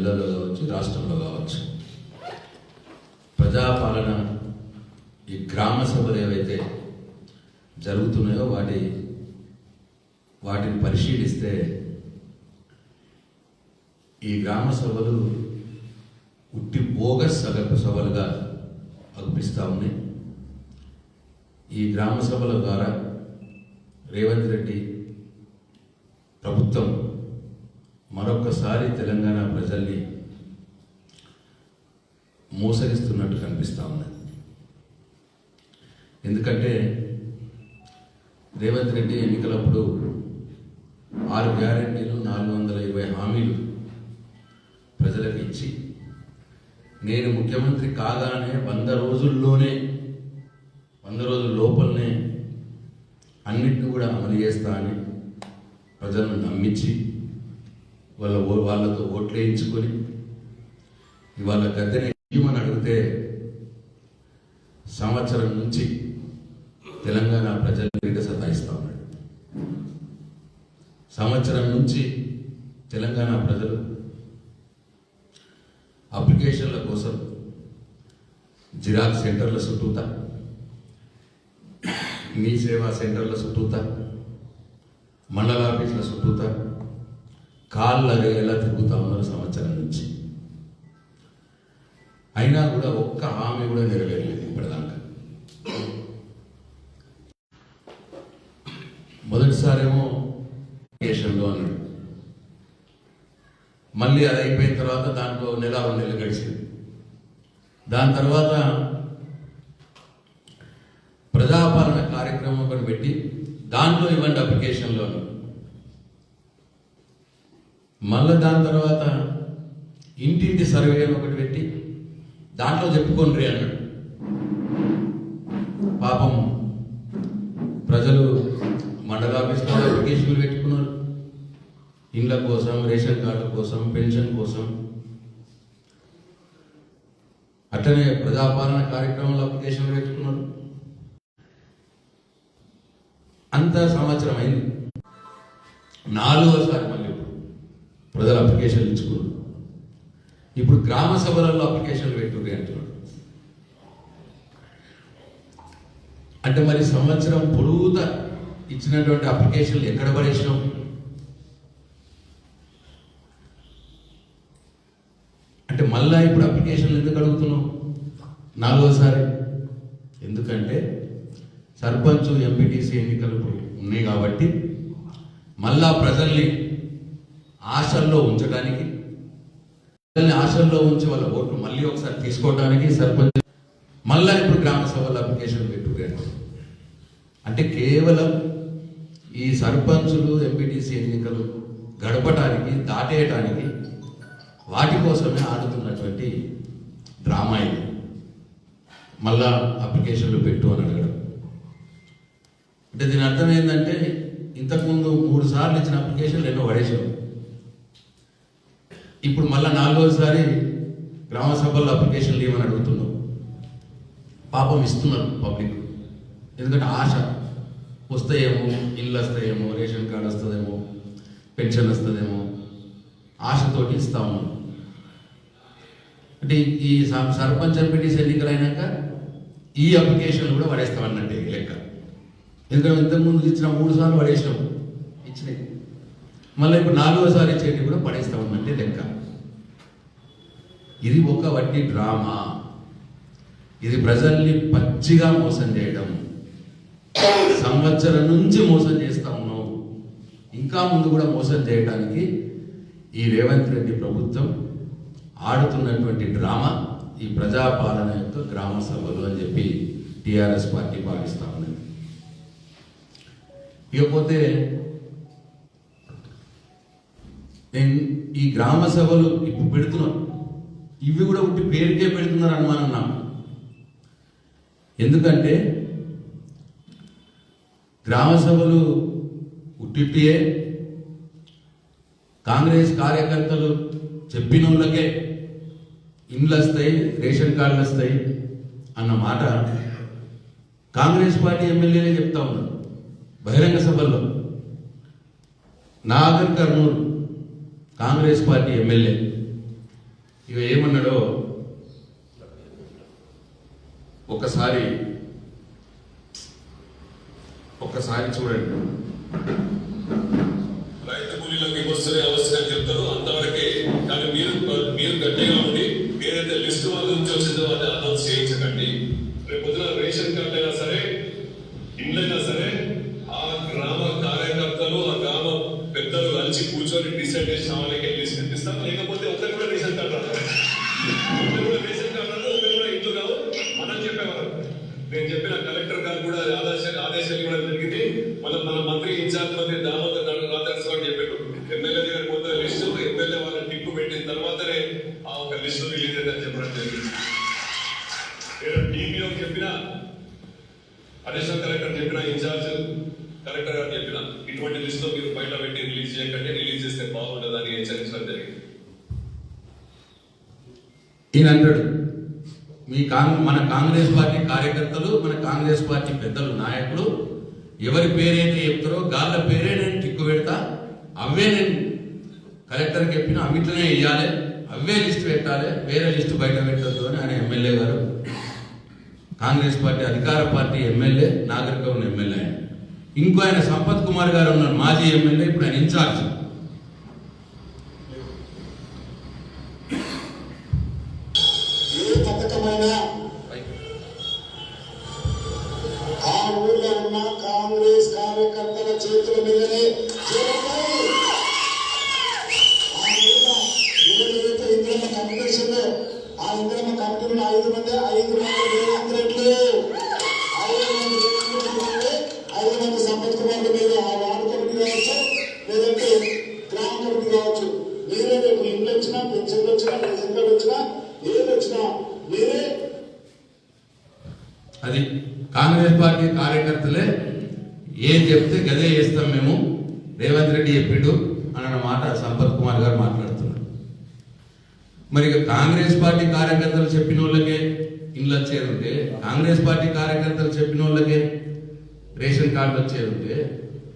జిల్లాలో కావచ్చు రాష్ట్రంలో కావచ్చు. ప్రజాపాలన ఈ గ్రామ సభలు ఏవైతే జరుగుతున్నాయో వాటి వాటిని పరిశీలిస్తే ఈ గ్రామ సభలు ఉట్టి బోగస్ సగటు సభలుగా అనిపిస్తూ ఉన్నాయి. ఈ గ్రామ సభల ద్వారా రేవంత్ రెడ్డి ప్రభుత్వం మరొకసారి తెలంగాణ ప్రజల్ని మోసగిస్తున్నట్టు కనిపిస్తూ ఉన్నది ఎందుకంటే రేవంత్ రెడ్డి ఎన్నికలప్పుడు ఆరు గ్యారెంటీలు నాలుగు వందల ఇరవై హామీలు ప్రజలకు ఇచ్చి నేను ముఖ్యమంత్రి కాగానే వంద రోజుల్లోనే వంద రోజుల లోపలనే అన్నిటిని కూడా అమలు చేస్తా అని ప్రజలను నమ్మించి వాళ్ళ ఓ- వాళ్ళతో ఓట్లు వేయించుకొని ఇవాళ గద్దెని ఇవ్వమని అడిగితే సంవత్సరం నుంచి తెలంగాణ ప్రజలను రీట సతాయిస్తా ఉన్నాడు సంవత్సరం నుంచి తెలంగాణ ప్రజలు అప్లికేషన్ల కోసం జిరాక్స్ సెంటర్ల చుట్టూత మీ సేవా సెంటర్ల చుట్టూత మండల ఆఫీసుల చుట్టూత కాళ్ళు ఎలా తిరుగుతా ఉన్నారు సంవత్సరం నుంచి. అయినా కూడా ఒక్క హామీ కూడా నెరవేరలేదు ఇప్పటిదాకా. మొదటిసారేమో దేశంలో అన్నాడు. మళ్ళీ అది అయిపోయిన తర్వాత దాంట్లో నెల రెండు నెలలు గడిచింది. దాని తర్వాత ప్రజాపాలన కార్యక్రమం ఒకటి పెట్టి దాంట్లో ఇవ్వండి అప్లికేషన్లో అన్నాడు. మళ్ళీ దాని తర్వాత ఇంటింటి సర్వే అని ఒకటి పెట్టి దాంట్లో చెప్పుకోండి అన్నాడు. పాపం ప్రజలు మండల ఆఫీస్లో అప్లికేషన్లు పెట్టుకున్నారు. ఇండ్ల కోసం రేషన్ కార్డు కోసం పెన్షన్ కోసం. అట్లనే ప్రజాపాలన కార్యక్రమంలో అప్లికేషన్లు పెట్టుకున్నారు. అంత సంవత్సరం అయింది. నాలుగోసారి మళ్ళీ ప్రజలు అప్లికేషన్లు ఇచ్చుకున్నారు ఇప్పుడు గ్రామ సభలలో అప్లికేషన్లు పెట్టుర్రి అంటున్నాడు. అంటే మరి సంవత్సరం పొరుగుత ఇచ్చినటువంటి అప్లికేషన్లు ఎక్కడ పడేసినాం? అంటే మళ్ళా ఇప్పుడు అప్లికేషన్లు ఎందుకు అడుగుతున్నాం? నాలుగోసారి. ఎందుకంటే సర్పంచ్ ఎంపీటీసీ ఎన్నికలు ఇప్పుడు ఉన్నాయి కాబట్టి మళ్ళా ప్రజల్ని ఆశల్లో ఉంచడానికి పిల్లల్ని ఆశల్లో ఉంచి వాళ్ళ ఓట్లు మళ్ళీ ఒకసారి తీసుకోవడానికి సర్పంచ్ మళ్ళా ఇప్పుడు గ్రామ సభల అప్లికేషన్ పెట్టుకోండి అంటే కేవలం ఈ సర్పంచులు ఎంపీటీసీ ఎన్నికలు గడపటానికి దాటేయటానికి వాటి కోసమే ఆడుతున్నటువంటి డ్రామా ఇది. మళ్ళా అప్లికేషన్లు పెట్టు అని అడగడం. అంటే దీని అర్థం ఏంటంటే ఇంతకుముందు మూడు సార్లు ఇచ్చిన అప్లికేషన్లు ఎన్నో పడేసాం ఇప్పుడు మళ్ళీ నాలుగోసారి గ్రామ సభల్లో అప్లికేషన్లు ఇవ్వని అడుగుతున్నాం. పాపం ఇస్తున్నారు పబ్లిక్ ఎందుకంటే ఆశ వస్తాయేమో ఇల్లు వస్తాయేమో రేషన్ కార్డు వస్తుందేమో పెన్షన్ వస్తుందేమో ఆశతోటి ఇస్తా ఉన్నాం. అంటే ఈ స- సర్పంచ్ ఎంపీటీస్ ఎన్నికలు అయినాక ఈ అప్లికేషన్లు కూడా పడేస్తామన్నట్టే లెక్క. ఎందుకంటే ఇంతకుముందు ఇచ్చిన మూడు సార్లు పడేసినాం. ఇచ్చినాయి. మళ్ళీ ఇప్పుడు నాలుగోసారి ఇచ్చేటి కూడా పడేస్తామన్నట్టే లెక్క. ఇది ఒక వంటి డ్రామా. ఇది ప్రజల్ని పచ్చిగా మోసం చేయడం. సంవత్సరం నుంచి మోసం చేస్తా ఉన్నావు ఇంకా ముందు కూడా మోసం చేయడానికి ఈ రేవంత్ రెడ్డి ప్రభుత్వం ఆడుతున్నటువంటి డ్రామా ఈ ప్రజాపాలన యొక్క గ్రామ సభలు అని చెప్పి టిఆర్ఎస్ పార్టీ భావిస్తా ఉన్నది. ఇకపోతే నేను ఈ గ్రామ సభలు ఇప్పుడు పెడుతున్నాం ఇవి కూడా ఉట్టి పేరుకే పెడుతున్నారు అనుమానం నాకు. ఎందుకంటే గ్రామ సభలు ఉట్టిట్టియే కాంగ్రెస్ కార్యకర్తలు చెప్పిన వాళ్ళకే ఇండ్లు వస్తాయి రేషన్ కార్డులు వస్తాయి అన్న మాట కాంగ్రెస్ పార్టీ ఎమ్మెల్యేలే చెప్తా ఉన్నారు బహిరంగ సభల్లో. Nagar Kurnool. Congress party MLA. ఇక ఏమన్నాడో ఒకసారి ఒక్కసారి చూడండి. రైతు కూలీలకు వస్తున్న అవసరం చెప్తారు అంత కానీ మీరు మీరు గట్టిగా ఉండి ఏదైతే లిస్ట్ వాళ్ళ నుంచి వచ్చిందో అది అనౌన్స్ చేయించకండి రేపు పొద్దున రేషన్ కార్డు అయినా సరే ఇండ్లైనా సరే ఆ గ్రామ కార్యకర్తలు ఆ గ్రామ పెద్దలు కలిసి కూర్చొని డిసైడ్ చేసిన వాళ్ళకి లిస్ట్ ఇప్పిస్తాం లేకపోతే ఒకరికి కూడా రీసెంట్ కార్డు కూడా రీసెంట్ కార్డు ఒకరు కూడా ఇంట్లో కావు. మనం చెప్పేవారు నేను చెప్పిన కలెక్టర్ గారు కూడా ఆదేశాలు ఆదేశాలు కూడా జరిగింది. మళ్ళీ మన మంత్రి ఇన్ఛార్జ్ మంత్రి దామోదర్ రాధాకృష్ణ గారు చెప్పారు ఎమ్మెల్యే దగ్గర పోతే లిస్టు ఎమ్మెల్యే వాళ్ళ టిప్పు పెట్టిన తర్వాతనే ఆ ఒక లిస్టు రిలీజ్ అయిందని చెప్పడం జరిగింది. టీవీలో చెప్పిన అడిషనల్ కలెక్టర్ చెప్పిన ఇన్ఛార్జ్ కలెక్టర్ గారు చెప్పిన ఇటువంటి లిస్టు మీరు బయట పెట్టి రిలీజ్ చేయకండి రిలీజ్ చేస్తే బాగుండదని హెచ్చరించడం జరిగింది ఈయన అంటాడు మీ కాంగ్ మన కాంగ్రెస్ పార్టీ కార్యకర్తలు మన కాంగ్రెస్ పార్టీ పెద్దలు నాయకులు ఎవరి పేరైతే చెప్తారో గాళ్ళ పేరే నేను టిక్కు పెడతా అవే నేను కలెక్టర్కి చెప్పిన అమిట్లనే ఇవ్వాలి అవే లిస్ట్ పెట్టాలి వేరే లిస్టు బయట పెట్టద్దు అని ఆయన ఎమ్మెల్యే గారు. కాంగ్రెస్ పార్టీ అధికార పార్టీ ఎమ్మెల్యే నాగరిక ఎమ్మెల్యే ఆయన. ఇంకో ఆయన సంపత్ కుమార్ గారు ఉన్నారు మాజీ ఎమ్మెల్యే ఇప్పుడు ఆయన ఇన్ఛార్జ్. అది కాంగ్రెస్ పార్టీ కార్యకర్తలే ఏం చెప్తే గదే చేస్తాం మేము. రేవంత్ రెడ్డి చెప్పిండు అన్న మాట సంపత్ కుమార్ గారు మాట్లాడుతున్నారు. మరి ఇక కాంగ్రెస్ పార్టీ కార్యకర్తలు చెప్పిన వాళ్ళకే ఇండ్లు వచ్చేది ఉంటే కాంగ్రెస్ పార్టీ కార్యకర్తలు చెప్పిన వాళ్ళకే రేషన్ కార్డు వచ్చేది ఉంటే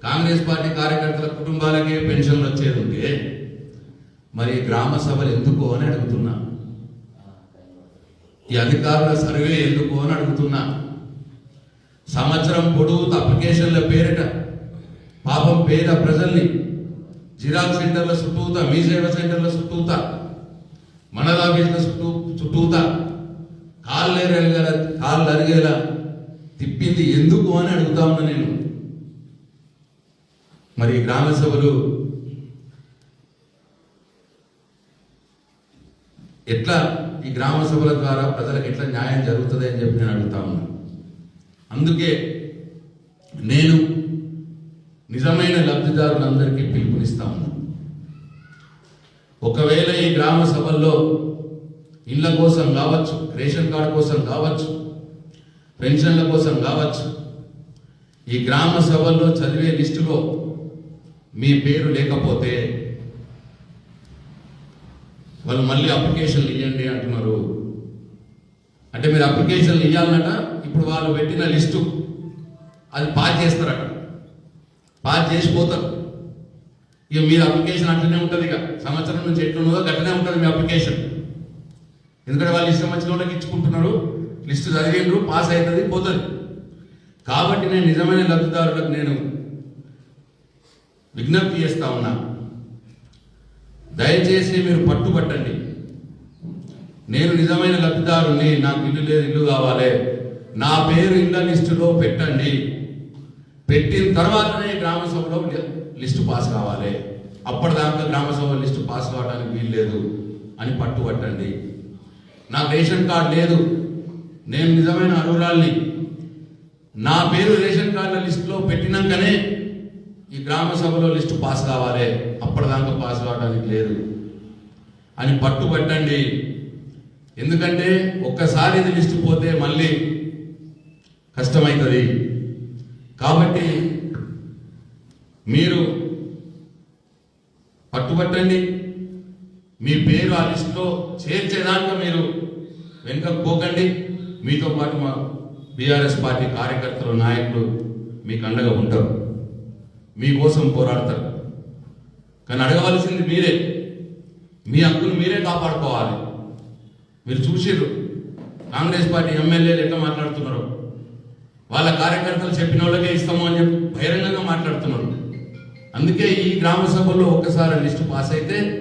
కాంగ్రెస్ పార్టీ కార్యకర్తల కుటుంబాలకే పెన్షన్లు వచ్చేది ఉంటే మరి గ్రామ సభలు ఎందుకు అని అడుగుతున్నా. ఈ అధికారుల సర్వే ఎందుకు అని అడుగుతున్నా. సంవత్సరం పొడుగు అప్లికేషన్ల పేరిట పాపం పేద ప్రజల్ని జిరాక్స్ సెంటర్ల చుట్టూతా మీ సేవ సెంటర్ల చుట్టూతా మండల ఆఫీసుల చుట్టూ చుట్టూతా కాళ్ళు ఎరగల కాళ్ళు అరిగేలా తిప్పింది ఎందుకు అని అడుగుతా ఉన్నా నేను. మరి గ్రామసభలు గ్రామ సభలు ఎట్లా ఈ గ్రామ సభల ద్వారా ప్రజలకు ఎట్లా న్యాయం జరుగుతుంది అని చెప్పి నేను అడుగుతా ఉన్నాను అందుకే నేను నిజమైన లబ్ధిదారులందరికీ పిలుపునిస్తా ఉన్నాను ఒకవేళ ఈ గ్రామ సభల్లో ఇళ్ళ కోసం కావచ్చు రేషన్ కార్డు కోసం కావచ్చు పెన్షన్ల కోసం కావచ్చు ఈ గ్రామ సభల్లో చదివే లిస్టులో మీ పేరు లేకపోతే వాళ్ళు మళ్ళీ అప్లికేషన్లు ఇవ్వండి అంటున్నారు. అంటే మీరు అప్లికేషన్లు ఇవ్వాలన్నట ఇప్పుడు వాళ్ళు పెట్టిన లిస్టు. అది పాస్ చేస్తారట. పాస్ చేసిపోతారు. ఇక మీరు అప్లికేషన్ అట్లనే ఉంటుంది ఇక. సంవత్సరం నుంచి ఎట్లున్నదో గట్లనే ఉంటుంది మీ అప్లికేషన్. ఎందుకంటే వాళ్ళు ఇష్టం వచ్చిన వాళ్ళకి ఇచ్చుకుంటున్నారు. లిస్టు చదివిండ్రు పాస్ అవుతుంది పోతుంది. కాబట్టి నేను నిజమైన లబ్ధిదారులకు నేను విజ్ఞప్తి చేస్తా ఉన్నా. దయచేసి మీరు పట్టుబట్టండి. నేను నిజమైన లబ్ధిదారుని నాకు ఇల్లు లేదు ఇల్లు కావాలి. నా పేరు ఇళ్ళ లిస్టులో పెట్టండి. పెట్టిన తర్వాతనే గ్రామ సభలో లిస్టు పాస్ కావాలి. అప్పటిదాకా గ్రామ సభ లిస్టు పాస్ కావడానికి వీలు లేదు అని పట్టుబట్టండి. నాకు రేషన్ కార్డు లేదు. నేను నిజమైన అర్హురాల్ని. నా పేరు రేషన్ కార్డుల లిస్టులో పెట్టినాకనే ఈ గ్రామ సభలో లిస్టు పాస్ కావాలి అప్పటిదాకా పాస్ కావడానికి లేదు. అని పట్టుబట్టండి. ఎందుకంటే ఒక్కసారి ఇది లిస్టు పోతే మళ్ళీ కష్టమవుతుంది కాబట్టి మీరు పట్టుబట్టండి. మీ పేరు ఆ లిస్టులో చేర్చేదాకా మీరు వెనుకకు పోకండి. మీతో పాటు మా బీఆర్ఎస్ పార్టీ కార్యకర్తలు నాయకులు మీకు అండగా ఉంటారు. మీకోసం పోరాడతారు. కానీ అడగవలసింది మీరే. మీ హక్కును మీరే కాపాడుకోవాలి. మీరు చూసిర్రు కాంగ్రెస్ పార్టీ ఎమ్మెల్యేలు ఎట్లా మాట్లాడుతున్నారు. వాళ్ళ కార్యకర్తలు చెప్పిన వాళ్ళకే ఇస్తాము అని చెప్పి బహిరంగంగా మాట్లాడుతున్నారు. అందుకే ఈ గ్రామ సభల్లో ఒక్కసారి లిస్టు పాస్ అయితే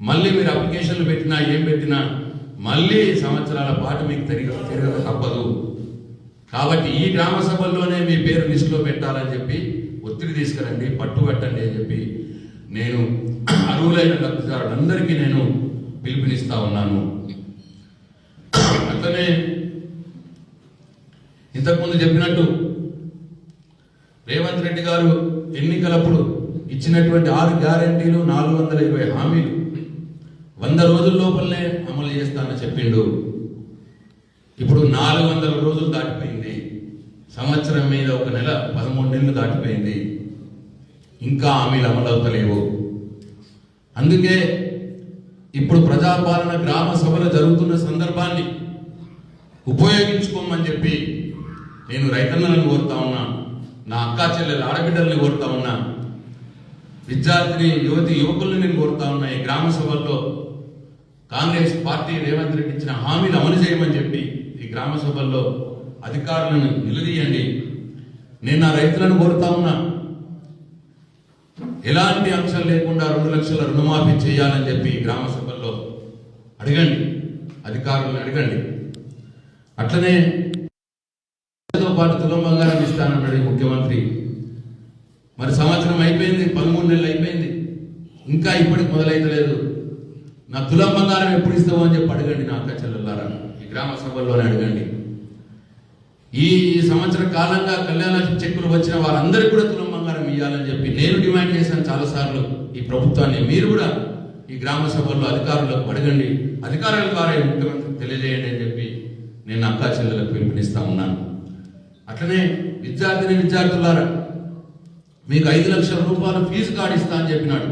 మళ్ళీ మీరు అప్లికేషన్లు పెట్టినా ఏం పెట్టినా మళ్ళీ సంవత్సరాల పాటు మీకు తిరిగి తిరగక తప్పదు. కాబట్టి ఈ గ్రామ సభల్లోనే మీ పేరు లిస్టులో పెట్టాలని చెప్పి ఒత్తిడి తీసుకురండి పట్టుబట్టండి అని చెప్పి నేను అర్హులైన లబ్ధిదారులందరికీ నేను పిలుపునిస్తా ఉన్నాను. అట్లనే ఇంతకుముందు చెప్పినట్టు రేవంత్ రెడ్డి గారు ఎన్నికలప్పుడు ఇచ్చినటువంటి ఆరు గ్యారంటీలు నాలుగు వందల ఇరవై హామీలు వంద రోజుల లోపలనే అమలు చేస్తానని చెప్పిండు. ఇప్పుడు నాలుగు వందల రోజులు దాటిపోయింది. సంవత్సరం మీద ఒక నెల పదమూడు నెలలు దాటిపోయింది. ఇంకా హామీలు అమలు అందుకే ఇప్పుడు ప్రజాపాలన గ్రామ సభలు జరుగుతున్న సందర్భాన్ని ఉపయోగించుకోమని చెప్పి నేను రైతన్నలను కోరుతా ఉన్నా నా అక్కా చెల్లెలు ఆడబిడ్డల్ని కోరుతా ఉన్నా విద్యార్థిని యువతి యువకుల్ని నేను కోరుతా ఉన్నా ఈ గ్రామ సభల్లో కాంగ్రెస్ పార్టీ రేవంత్ రెడ్డి ఇచ్చిన హామీలు అమలు చేయమని చెప్పి ఈ గ్రామ సభల్లో అధికారులను నిలదీయండి. నేను నా రైతులను కోరుతా ఉన్నా ఎలాంటి అంశం లేకుండా రెండు లక్షల రుణమాఫీ చేయాలని చెప్పి గ్రామ సభల్లో అడగండి. అధికారులను అడగండి. అట్లనే పాటు తులం బంగారం ఇస్తానన్నాడు ముఖ్యమంత్రి మరి సంవత్సరం అయిపోయింది పదమూడు నెలలు అయిపోయింది ఇంకా ఇప్పటికి మొదలైతలేదు. నా తులం బంగారం ఎప్పుడు ఇస్తామో అని చెప్పి అడగండి నా అక్క చెల్లెల్లారా. ఈ గ్రామ సభల్లోనే అడగండి. ఈ సంవత్సర కాలంగా కళ్యాణ చెక్కులు వచ్చిన వారందరికీ కూడా తులం బంగారం ఇవ్వాలని చెప్పి నేను డిమాండ్ చేశాను చాలాసార్లు. ఈ ప్రభుత్వాన్ని మీరు కూడా ఈ గ్రామ సభల్లో అధికారులకు అడగండి. అధికారుల ద్వారా ముఖ్యమంత్రికి తెలియజేయండి అని చెప్పి నేను అక్కా చెల్లెలకు పిలుపునిస్తా ఉన్నాను. అట్లనే విద్యార్థిని విద్యార్థులారా మీకు ఐదు లక్షల రూపాయలు ఫీజు కార్డు ఇస్తా అని చెప్పినాడు.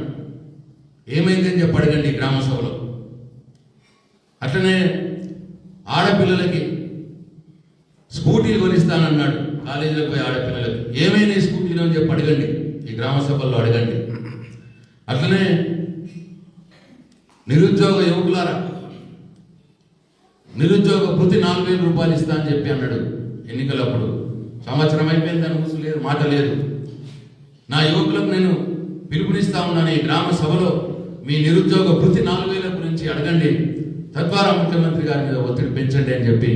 ఏమైందని చెప్పి అడగండి గ్రామ సభలో. అట్లనే ఆడపిల్లలకి స్కూటీలు కొనిస్తానన్నాడు. కాలేజీలకు పోయి ఆడపిల్లలకు. ఏమైనా ఈ స్కూటీలు అని చెప్పి అడగండి. ఈ గ్రామ సభల్లో అడగండి. అట్లనే నిరుద్యోగ యువకులారా నిరుద్యోగ పృతి నాలుగు వేల రూపాయలు ఇస్తా అని చెప్పి అన్నాడు ఎన్నికలప్పుడు. సంవత్సరం అయిపోయింది దాని గురించి లేదు మాట లేదు. నా యువకులకు నేను పిలుపునిస్తా ఉన్నాను. ఈ గ్రామ సభలో మీ నిరుద్యోగ వృత్తి నాలుగు వేల గురించి అడగండి. తద్వారా ముఖ్యమంత్రి గారి మీద ఒత్తిడి పెంచండి అని చెప్పి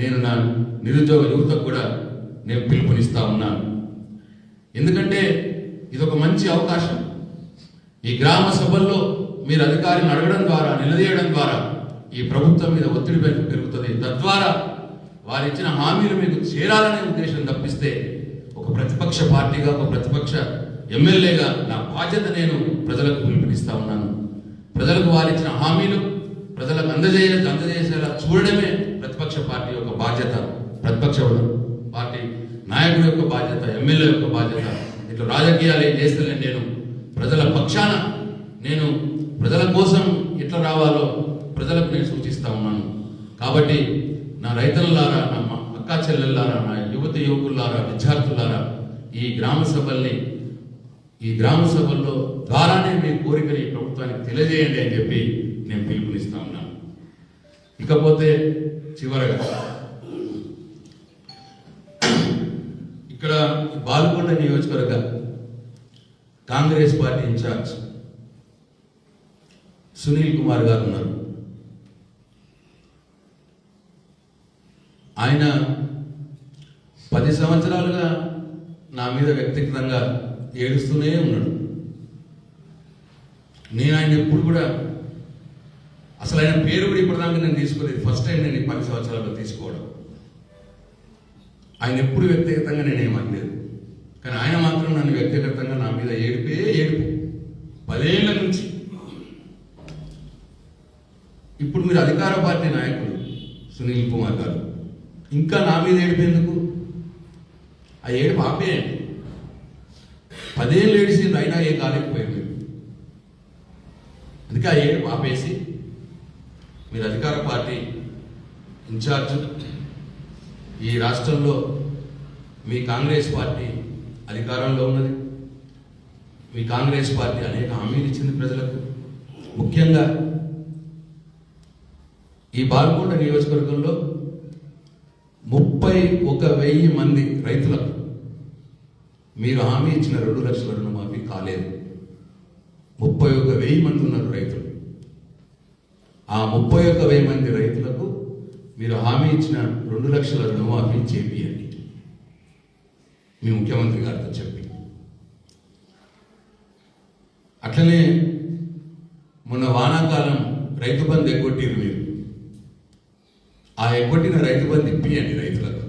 నేను నా నిరుద్యోగ యువతకు కూడా నేను పిలుపునిస్తా ఉన్నాను. ఎందుకంటే ఇది ఒక మంచి అవకాశం. ఈ గ్రామ సభల్లో మీరు అధికారిని అడగడం ద్వారా నిలదీయడం ద్వారా ఈ ప్రభుత్వం మీద ఒత్తిడి పెరుగుతుంది. తద్వారా వారు ఇచ్చిన హామీలు మీకు చేరాలనే ఉద్దేశం తప్పిస్తే ఒక ప్రతిపక్ష పార్టీగా ఒక ప్రతిపక్ష ఎమ్మెల్యేగా నా బాధ్యత నేను ప్రజలకు పిలుపునిస్తా ఉన్నాను. ప్రజలకు వారు ఇచ్చిన హామీలు ప్రజలకు అందజేయ అందజేసేలా చూడడమే ప్రతిపక్ష పార్టీ యొక్క బాధ్యత ప్రతిపక్ష పార్టీ నాయకుడు యొక్క బాధ్యత ఎమ్మెల్యే యొక్క బాధ్యత. ఇట్లా రాజకీయాలు ఏం చేస్తలేను నేను. ప్రజల పక్షాన నేను ప్రజల కోసం ఎట్లా రావాలో ప్రజలకు నేను సూచిస్తా ఉన్నాను. కాబట్టి నా రైతులారా నా అక్క చెల్లెల్లారా నా యువత యువకులారా విద్యార్థులారా ఈ గ్రామ సభల్ని ఈ గ్రామ సభల్లో ద్వారానే మీ కోరికని ప్రభుత్వానికి తెలియజేయండి అని చెప్పి నేను పిలుపు ఇకపోతే చివరగా ఇక్కడ బాల్కొండ నియోజకవర్గ Congress party in charge Sunil Kumar గారు ఉన్నారు. ఆయన పది సంవత్సరాలుగా నా మీద వ్యక్తిగతంగా ఏడుస్తూనే ఉన్నాడు. నేను ఆయన ఎప్పుడు కూడా అసలు ఆయన పేరు కూడా ఇప్పటిదాకా నేను తీసుకోలేదు. ఫస్ట్ టైం నేను ఈ పది సంవత్సరాల్లో తీసుకోవడం. ఆయన ఎప్పుడు వ్యక్తిగతంగా నేను ఏమనలేదు. కానీ ఆయన మాత్రం నన్ను వ్యక్తిగతంగా నా మీద ఏడిపే ఏడుపు. పదేళ్ళ నుంచి. ఇప్పుడు మీరు అధికార పార్టీ నాయకుడు సునీల్ కుమార్ గారు ఇంకా నా మీద ఏడిపేందుకు? ఆ ఏడుపు ఆపేయండి. పదేళ్ళు ఏడిసింది అయినా ఏ కాలేకపోయింది అందుకే ఆ ఏడుపు ఆపేసి మీరు అధికార పార్టీ ఇన్ఛార్జ్ ఈ రాష్ట్రంలో మీ కాంగ్రెస్ పార్టీ అధికారంలో ఉన్నది. మీ కాంగ్రెస్ పార్టీ అనేక హామీలు ఇచ్చింది ప్రజలకు. ముఖ్యంగా ఈ బాల్కొండ నియోజకవర్గంలో ముప్పై ఒక వెయ్యి మంది రైతులకు మీరు హామీ ఇచ్చిన రెండు లక్షల రుణమాఫీ కాలేదు. ముప్పై ఒక వెయ్యి మంది ఉన్నారు రైతులు. ఆ ముప్పై ఒక వెయ్యి మంది రైతులకు మీరు హామీ ఇచ్చిన రెండు లక్షల రుణమాఫీ చేపియండి. మీ ముఖ్యమంత్రి గారితో చెప్పి. అట్లనే మొన్న వానాకాలం రైతు బంధు ఎగ్గొట్టిరు మీరు. ఆ ఎగ్గొట్టిన రైతు బంధు ఇప్పియండి రైతులకు.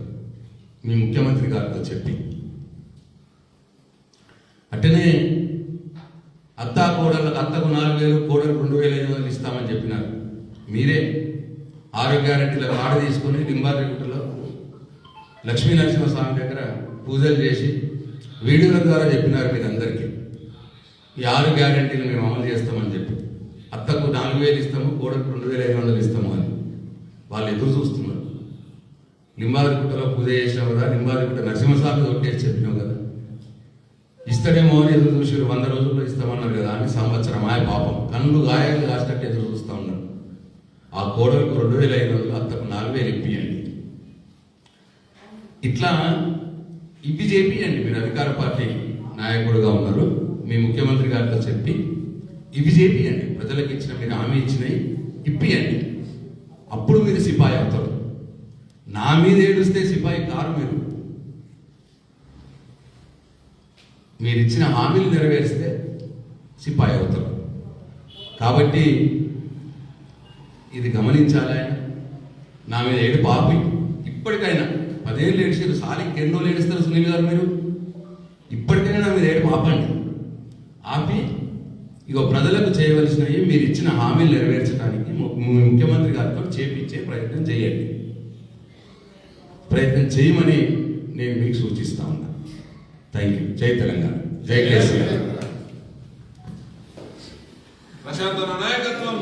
మీ ముఖ్యమంత్రి గారితో చెప్పి. అట్టనే అత్త కోడళ్ళకు అత్తకు నాలుగు వేలు కోడలు రెండు వేల ఐదు వందలు ఇస్తామని చెప్పినారు. మీరే ఆరోగ్య గ్యారెంటీల కార్డు తీసుకుని లింబారెడ్డిలో లక్ష్మీ నరసింహస్వామి దగ్గర పూజలు చేసి వీడియోల ద్వారా చెప్పినారు మీరందరికీ. ఈ ఆరు గ్యారెంటీలు మేము అమలు చేస్తామని చెప్పి. అత్తకు నాలుగు వేలు ఇస్తాము కోడకు రెండు వేల ఐదు వందలు ఇస్తాము అని వాళ్ళు ఎదురు చూస్తున్నారు. లింబాదిగుట్టలో పూజ చేసినావు కదా లింబాదిగుట్ట నరసింహస్వామి ఒట్టేసి చెప్పినావు కదా. ఇస్తాడేమో అని ఎదురు చూసి వంద రోజుల్లో ఇస్తామన్నారు కదా అని సంవత్సరం ఆయ పాపం. కన్ను గాయాలు కాసినట్టు ఎదురు ఆ కోడలకు రెండు వేల ఐదు వందలు అత్తకు నాలుగు వేలు ఇప్పియండి. ఇట్లా ఇవి చేపియండి మీరు అధికార పార్టీ నాయకుడుగా ఉన్నారు. మీ ముఖ్యమంత్రి గారితో చెప్పి ఇవి చేపియండి ప్రజలకు ఇచ్చిన మీరు హామీ ఇచ్చినవి ఇప్పియండి. అప్పుడు మీరు సిపాయి అవుతారు. నా మీద ఏడుస్తే సిపాయి కారు మీరు. మీరు ఇచ్చిన హామీలు నెరవేరిస్తే సిపాయి అవుతారు. కాబట్టి ఇది గమనించాలి ఆయన. నా మీద ఏడు పాపి ఇప్పటికైనా పదేళ్ళు ఏడిచారు. సాలి ఎన్నో ఏడుస్తారు సునీల్ గారు మీరు? ఇప్పటికైనా నా మీద ఏడు పాపండి ఆపి ఇగో ప్రజలకు చేయవలసినవి మీరు ఇచ్చిన హామీలు నెరవేర్చడానికి ముఖ్యమంత్రి గారితో చేపించే ప్రయత్నం చేయండి. ప్రయత్నం చేయమని నేను మీకు సూచిస్తా ఉన్నా. థ్యాంక్ యూ జై తెలంగాణ. జై కేసీఆర్. ప్రశాంత్ నాయకత్వం.